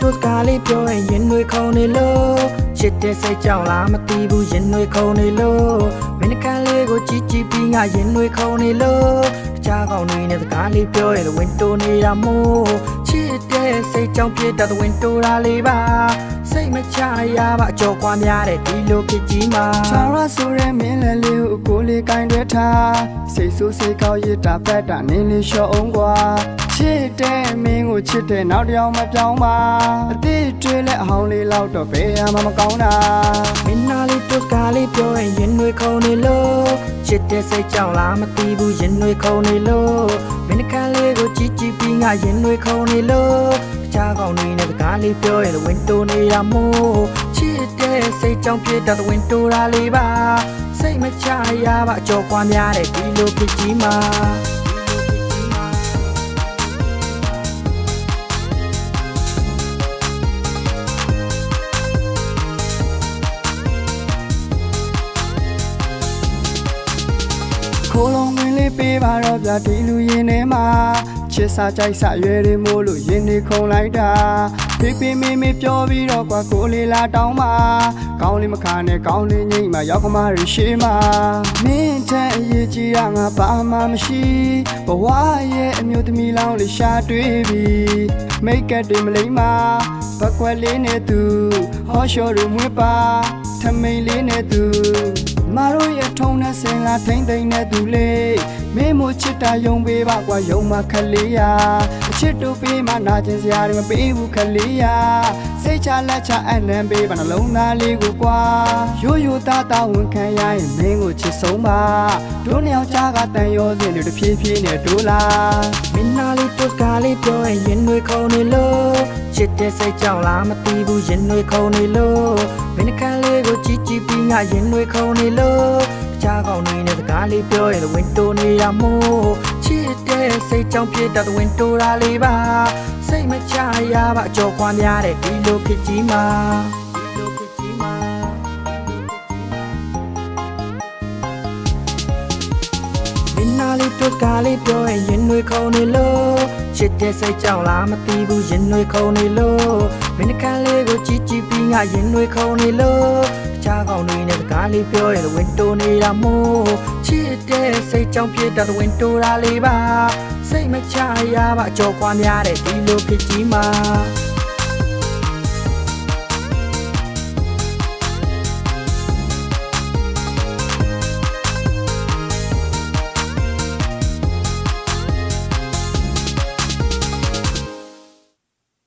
တို့စကားလေးပြောရင်ရင်တွေခုန်နေလို့ချစ်တဲ့စိတ်ကြောင့်လားမသိဘူးရင်တွေခုန်နေလို့မင်းနှကန်းလေးကိုကြည့်ကြည့်ပြီးငါရင်တွေခုန်နေလို့တခြားကောင်တွေနဲ့စကားလေးပြောရင်လည်းဝင်တိုးနေတာမို့ချစ်တဲ့စိတ်ကြောင့်ဖြစ်တဲ့ဝင်တိုးတာလေးပါစိတ်မချရပါအကျော်ကွာများတဲ့ဒီလိုဖြစ်ကြီးမှာချာရဆိုရဲမင်းလည်းလေးကိုကိုလေးကင်တွဲထားစိတ်ဆိုးစိတ်ကောက်ရတာဖက်တာနင်းလေးလျှော့အောင်ကွာချစ်တဲ့မင်း ကိုချစ်တဲ့နောက်တစ်ယောက်မပြောင်းပါအတိတွေးလက်အဟောင်းလေးလောက်တော့ဘယ်မှမကောင်းတာမင်းနာလေးတို့စကားလေးပြောရင်ရင်တွေခုန်နေလို့ချစ်တဲ့စိတ်ကြောင့်လားမသိဘူးရင်တွေခုန်နေလို့မင်းနှကန်းလေးကိုကြည့်ကြည့်ပြီးငါရင်တွေခုန်နေလို့တခြားကောင်တွေနဲ့စကားလေးပြောရင်လည်းဝင်တိုးနေတာမို့ချစ်တဲ့စိတ်ကြောင့်ဖြစ်တဲ့ဝင်တိုးတာလေးပါစိတ်မချရပါအကျော်ကွာများတဲ့ဒီလိုဖြစ်ကြီးမှာ ခိုးလုံးဝင်လေးပေးပါတော့ဗျာဒီလူရင်ထဲမှာချစ်စာကြိုက်စာရွယ်တွေမို့လို့ရင်တွေခုန်လိုက်တာဖေးဖေးမေးမေးပြောပြီးတော့ကွာကိုလေးလာတောင်းပါကောင်းလေးမခါနဲ့ကောင်းလေးငိမ့်မှာရောက်ခမရရှိမှာမင်းတဲ့အရေးကြီးတာငါဘာမှမရှိဘဝရဲ့အမျိုးသမီးလောင်းလေးရှာတွေ့ပြီမိတ်ကပ်တွေမလိမ့်မှာဘက်ကွက်လေးနဲ့သူဟောရှော်တွေမွေးပါထမိန်လေးနဲ့သူ မတို့ရဲ့ထုံနဲ့စင်လာထိမ့်သိမ့်တဲ့သူလေးမင်းမို့ချစ်တာယုံပေးပါကွာယုံမခလေးယာအချစ်တူပေးမှနာကျင်စရာတွေမပေးဘူးခလေးယာစိတ်ချလက်ချအနံပေးပါနှလုံးသားလေးကိုကွာရိုးရိုးသားသားဝန်ခံရရင်မင်းကိုချစ်ဆုံးပါတို့နှစ်ယောက်ကြားကတန်ရောစင်တွေတဖြည်းဖြည်းနဲ့ဒိုးလာမင်းနာလေးတို့စကားလေးပြောရင်ရင်တွေခုန်နေလို့ချစ် တဲ့စိတ်ကြောင့်လားမသိဘူးရင်တွေခုန်နေလို့မင်းနှကန်းလေးကိုကြည့်ကြည့်ပြီးငါရင်တွေခုန်နေလို့တခြားကောင်တွေနဲ့စကားလေးပြောရင်လည်းဝင်တိုးနေတာမို့ချစ်တဲ့စိတ်ကြောင့်ဖြစ်တဲ့ဝင်တိုးတာလေးပါစိတ်မချရပါအကျော်ခွာများတဲ့ဒီလိုဖြစ်ကြီးမှာဒီလိုဖြစ်ကြီးမှာမင်းနာလေးတို့ကားလေးပြောရင်ရင်တွေခုန်နေလို့ ချစ်တဲ့စိတ်ကြောင့်လားမသိဘူးရင်တွေခုန်နေလို့မင်းနှကန်းလေးကိုကြည့်ကြည့်ပြီးငါရင်တွေခုန်နေလို့တခြားကောင်တွေနဲ့စကားလေးပြောရင်လည်းဝင်တိုးနေတာမို့ချစ်တဲ့စိတ်ကြောင့်ဖြစ်တဲ့ဝင်တိုးတာလေးပါစိတ်မချရပါအကျော်ကွာများတဲ့ဒီလိုဖြစ်ကြီးမှာ